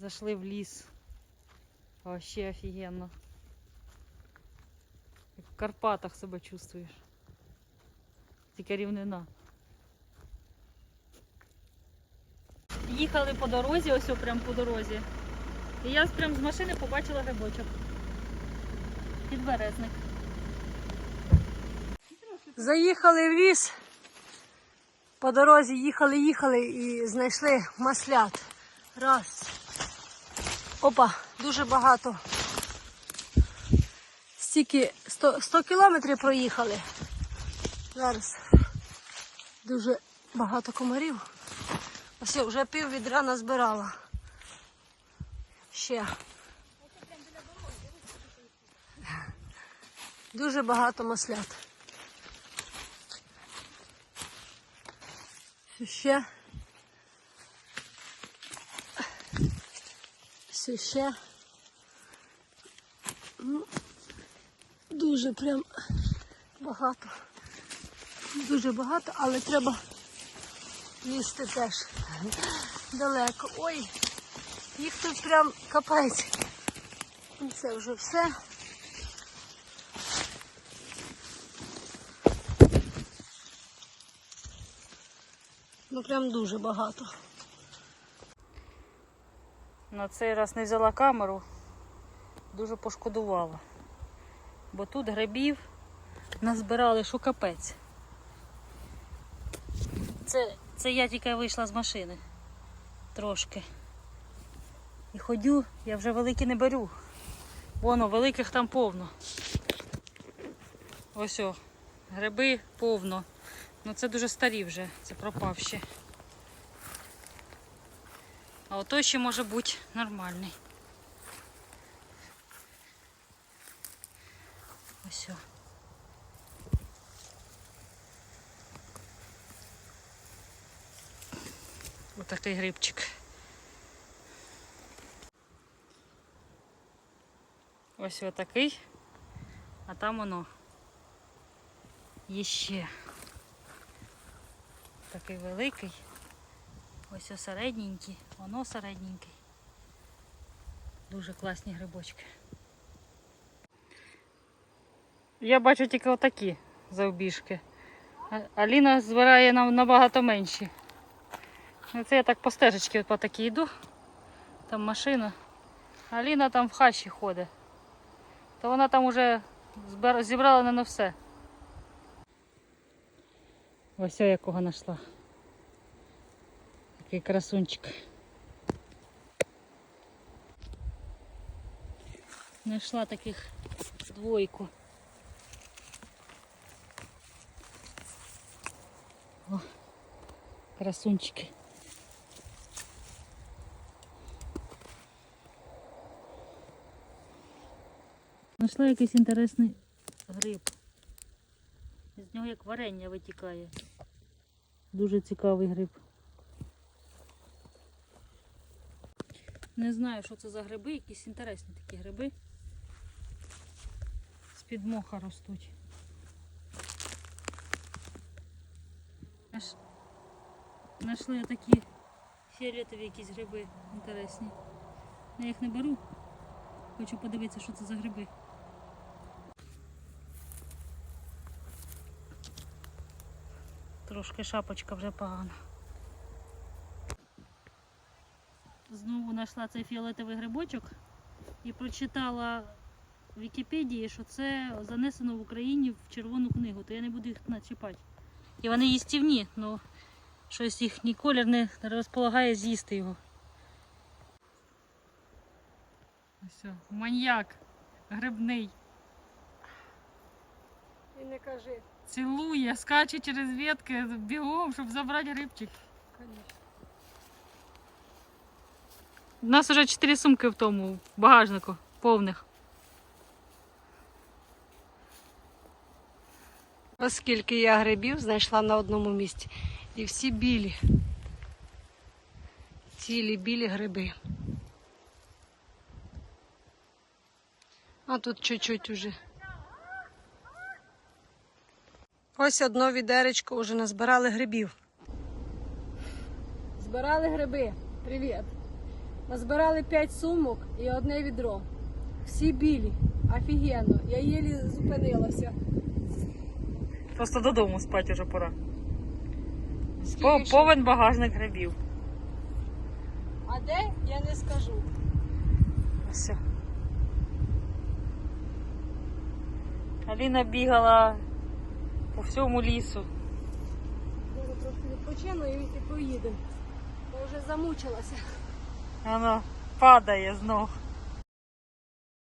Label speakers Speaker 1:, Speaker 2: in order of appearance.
Speaker 1: Зайшли в ліс. Вообще офігенно. Як в Карпатах себе чувствуєш. Тільки рівнина. Їхали по дорозі, ось прям по дорозі. І я прям з машини побачила грибочок. Підберезник.
Speaker 2: Заїхали в ліс. По дорозі їхали, їхали і знайшли маслят. Раз. Опа, дуже багато. Стільки 100, 100 кілометрів проїхали. Зараз дуже багато комарів. Ось я вже пів відра назбирала. Ще. Дуже багато маслят. Ще. Все ще. Ну, дуже прям багато. Дуже багато, але треба їсти теж. Далеко. Ой, їх тут прям капець. Це вже все. Ну прям дуже багато.
Speaker 1: На цей раз не взяла камеру, дуже пошкодувала. Бо тут грибів назбирали, що капець. Це, це я тільки вийшла з машини. Трошки. І ходю, я вже великі не беру. Воно, великих там повно. Ось о, гриби повно. Ну це дуже старі вже, це пропавші. А ото ще може бути нормальний. Ось. Отакий грибчик. Ось отакий, а там воно є ще. Такий великий. Ось ось середненький, воно середненький. Дуже класні грибочки. Я бачу тільки отакі завбіжки. Аліна збирає нам набагато менші. Ну, Це я так по стежечці по такій йду. Там машина. Аліна там в хащі ходить. То вона там уже зібрала не на все. Ось я якого знайшла. Такий красунчик. Знайшла таких двойку. О, красунчики. Знайшла якийсь інтересний гриб. З нього як варення витікає. Дуже цікавий гриб. Не знаю, що це за гриби, якісь інтересні такі гриби. З-під моха ростуть. Аж знайшли такі фіолетові якісь гриби інтересні. Я їх не беру. Хочу подивитися, що це за гриби. Трошки шапочка вже погана. Знову знайшла цей фіолетовий грибочок і прочитала в Вікіпедії, що це занесено в Україні в червону книгу, то я не буду їх начіпати. І вони їстівні, але щось їхній колір не розполагає з'їсти його. Ось, маньяк грибний.
Speaker 2: І не кажи,
Speaker 1: Цілує, скаче через ветки бігом, щоб забрати грибчик.
Speaker 2: звісно.
Speaker 1: У нас вже чотири сумки в тому багажнику повних.
Speaker 2: Оскільки я грибів знайшла на одному місці. І всі білі. Цілі білі гриби. А тут чуть-чуть уже. Ось одно відеречко вже назбирали грибів. Збирали гриби. Привіт. Назбирали 5 сумок і одне відро. Всі білі. Офігенно. Я єлі зупинилася.
Speaker 1: Просто додому спати вже пора. По- Повен багажник грибів.
Speaker 2: А де я не скажу.
Speaker 1: Все. Аліна бігала по всьому лісу.
Speaker 2: Зараз трохи відпочину і, і поїдемо. Бо вже замучилася.
Speaker 1: Вона падає знов.